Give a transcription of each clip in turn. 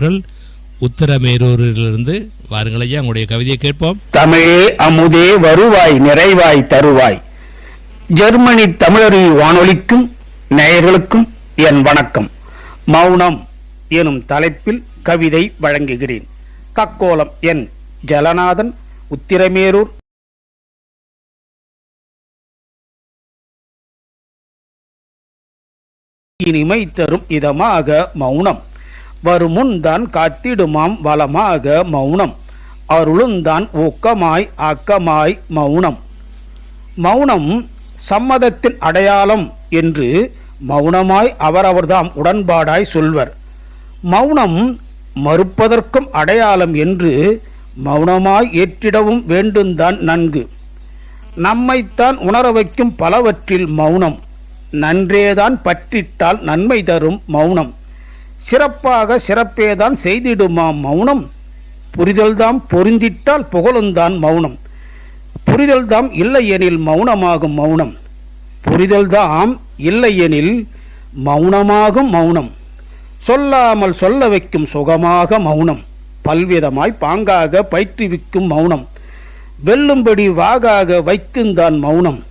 அவர்கள் உத்தரமேரூரிலிருந்து வாருங்கள் ஐயா உங்களுடைய கவிதையை கேட்போம். தமிழே அமுதே வருவாய் நிறைவாய் தருவாய். ஜெர்மனி தமிழறி வானொலிக்கும் நேயர்களுக்கும் என் வணக்கம். மௌனம் எனும் தலைப்பில் கவிதை வழங்குகிறேன். கக்கோலம் என் ஜலநாதன் உத்திரமேரூர். இனிமை தரும் இதமாக மௌனம். வருமுன் தான் காத்திடுமாம் வளமாக மௌனம். அருளுந்தான் ஊக்கமாய் ஆக்கமாய் மௌனம். மௌனம் சம்மதத்தின் அடையாளம் என்று மௌனமாய் அவரவர்தாம் உடன்பாடாய் சொல்வர். மௌனம் மறுப்பதற்கும் அடையாளம் என்று மௌனமாய் ஏற்றிடவும் வேண்டுந்தான் நன்கு. நம்மைத்தான் உணர வைக்கும் பலவற்றில் மௌனம். நன்றேதான் பற்றிட்டால் நன்மை தரும் மௌனம். சிறப்பாக சிறப்பேதான் செய்திடுமாம் மௌனம்? புரிதல்தாம் பொருந்திட்டால் புகழுந்தான் மௌனம். புரிதல்தாம் இல்லையெனில் மௌனமாகும் மௌனம். புரிதல்தாம் இல்லையெனில் மௌனமாகும் மௌனம். சொல்லாமல் சொல்ல வைக்கும் சுகமாக மௌனம். பல்விதமாய் பாங்காக பயிற்றுவிக்கும் மௌனம். வெல்லும்படி வாகாக வைக்குந்தான் மௌனம்.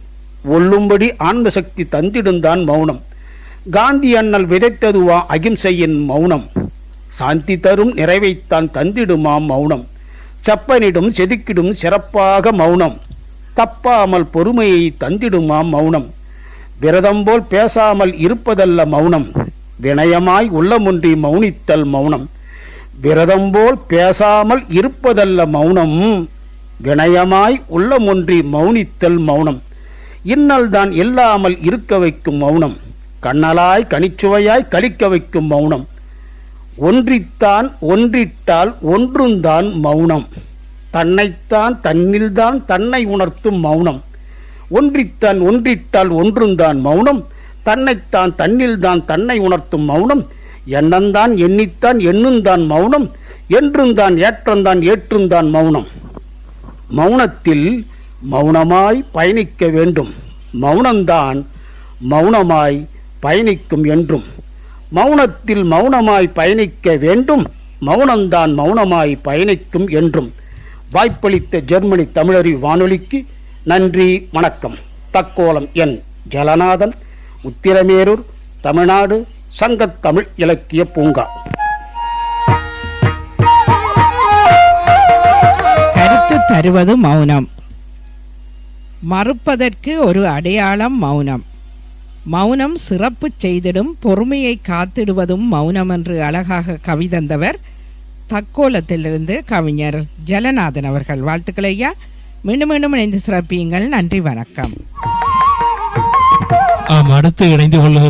ஒல்லும்படி ஆன்ம சக்தி தந்திடுந்தான் மௌனம். காந்தி அண்ணல் விதைத்ததுவா அகிம்சையின் மௌனம்? சாந்தி தரும் நிறைவைத்தான் தந்திடுமாம் மௌனம்? செப்பனிடும் செதுக்கிடும் சிறப்பாக மௌனம்? தப்பாமல் பொறுமையை தந்திடுமாம் மௌனம்? விரதம் போல் பேசாமல் இருப்பதல்ல மௌனம்? வினயமாய் உள்ளமொன்றி மௌனித்தல் மௌனம்? விரதம் போல் பேசாமல் இருப்பதல்ல மௌனம்? வினயமாய் உள்ளமொன்றி மௌனித்தல் மௌனம்? இன்னல்தான் இல்லாமல் இருக்க வைக்கும் மௌனம்? கண்ணலாய் கனிச்சுவையாய் கழிக்க வைக்கும் மௌனம். ஒன்றித்தான் ஒன்றிட்டால் ஒன்றுந்தான் மௌனம். தன்னைத்தான் தன்னில்தான் தன்னை உணர்த்தும் மௌனம். ஒன்றித்தான் ஒன்றிட்டால் ஒன்றுந்தான் மௌனம். தன்னைத்தான் தன்னில்தான் தன்னை உணர்த்தும் மௌனம். எண்ணந்தான் எண்ணித்தான் எண்ணுந்தான் மௌனம். என்றுந்தான் ஏற்றந்தான் ஏற்றுந்தான் மௌனம். மௌனத்தில் மௌனமாய் பயணிக்க வேண்டும். மௌனம்தான் மௌனமாய் பயணிக்கும் என்றும் மௌனத்தில் மௌனமாய் பயணிக்க வேண்டும் மௌனம்தான் மௌனமாய் பயணிக்கும் என்றும் வாய்ப்பளித்த ஜெர்மனி தமிழறி வானொலிக்கு நன்றி வணக்கம். தக்கோலம் என் ஜலநாதன் உத்திரமேரூர் தமிழ்நாடு சங்கத்தமிழ் இலக்கிய பூங்கா. கருத்து தருவது மௌனம். மறுப்பதற்கு ஒரு அடையாளம் மௌனம். மௌனம் சிறப்பு செய்திடும் பொறுமையை காத்திடுவதும் மௌனம் என்று அழகாக கவிதந்தவர் தக்கோலத்திலிருந்து கவிஞர் ஜலநாதன் அவர்கள். வாழ்த்துக்கள் ஐயா. மீண்டும் மீண்டும் இணைந்து சிறப்பியுங்கள். நன்றி வணக்கம். ஆம் அடுத்து இணைந்து கொள்ளுங்கள்